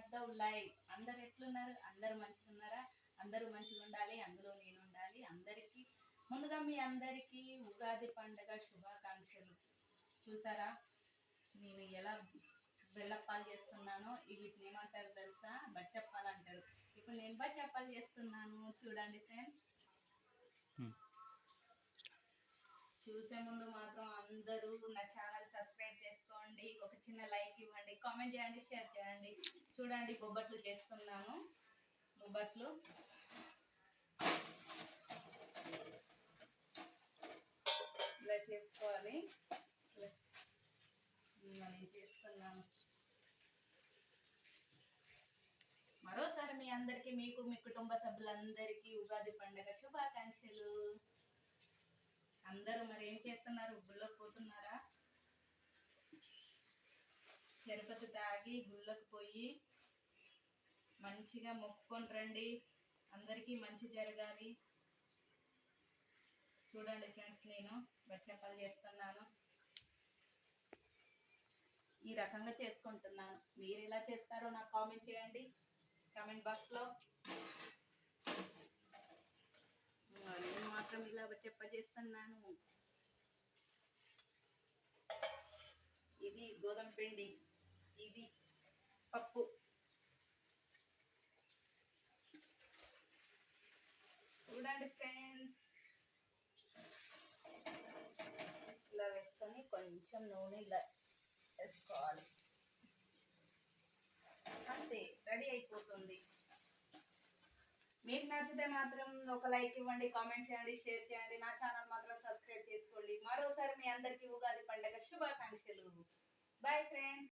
Yadav live అందరు ఎట్లున్నారు? అందరు మంచిగా ఉన్నారా అందరూ మంచిగా ఉండాలి అందులో నేను ఉండాలి. అందరికీ ముందుగా మీ అందరికీ ఉగాది పండగ శుభాకాంక్షలు. చూసారా? నేను ఎలా బెల్లప్పాలు చేస్తున్నానో వీటిని ఏమంటారు తెలుసా? బచ్చప్పాలు అంటారు. ఇప్పుడు నేను బచ్చప్పాలు చేస్తున్నాను. చూడండి ఫ్రెండ్స్. చూసే ముందు మాత్రం అందరూ నా ఛానల్ సబ్స్క్రైబ్ చేసుకోండి ఒక చిన్న లైక్ ఇవ్వండి కామెంట్ చేయండి షేర్ చేయండి. చూడండి బొబ్బట్లు చేస్తున్నాను. బొబ్బట్లు. ఇలా చేసుకోవాలి. నేను చేస్తున్నాను. మరోసారి మీ అందరికీ మీకు మీ కుటుంబ సభ్యులందరికీ ఉగాది పండగ శుభాకాంక్షలు. అందరూ మరి ఏం చేస్తున్నారు? గుళ్ళకు పోతున్నారా? చెరుపతి తాగి గుళ్ళకు పోయి మంచిగా మొక్కుకొని రండి. అందరికీ మంచి జరగాలి. చూడండి ఫ్రెండ్స్ నేను బచ్చప్పలు చేస్తున్నాను. ఈ రకంగా చేసుకుంటున్నాను. మీరు ఎలా చేస్తారో నాకు కామెంట్ చేయండి. కామెంట్ బాక్స్లో. నేను మాత్రం ఇలా చెప్ప చేస్తున్నాను ఇది గోధుమ పిండి. ఇది పప్పు. చూడండి ఫ్రెండ్స్. ఇలా వేసుకొని కొంచెం నూనె ఇలా వేసుకోవాలి. అంతే రెడీ అయిపోతుంది. మీకు నచ్చితే మాత్రం ఒక లైక్ ఇవ్వండి కామెంట్ చేయండి షేర్ చేయండి. నా ఛానల్ మాత్రం సబ్స్క్రైబ్ చేసుకోండి. మరోసారి మీ అందరికీ ఉగాది పండగ శుభాకాంక్షలు. Bye friends.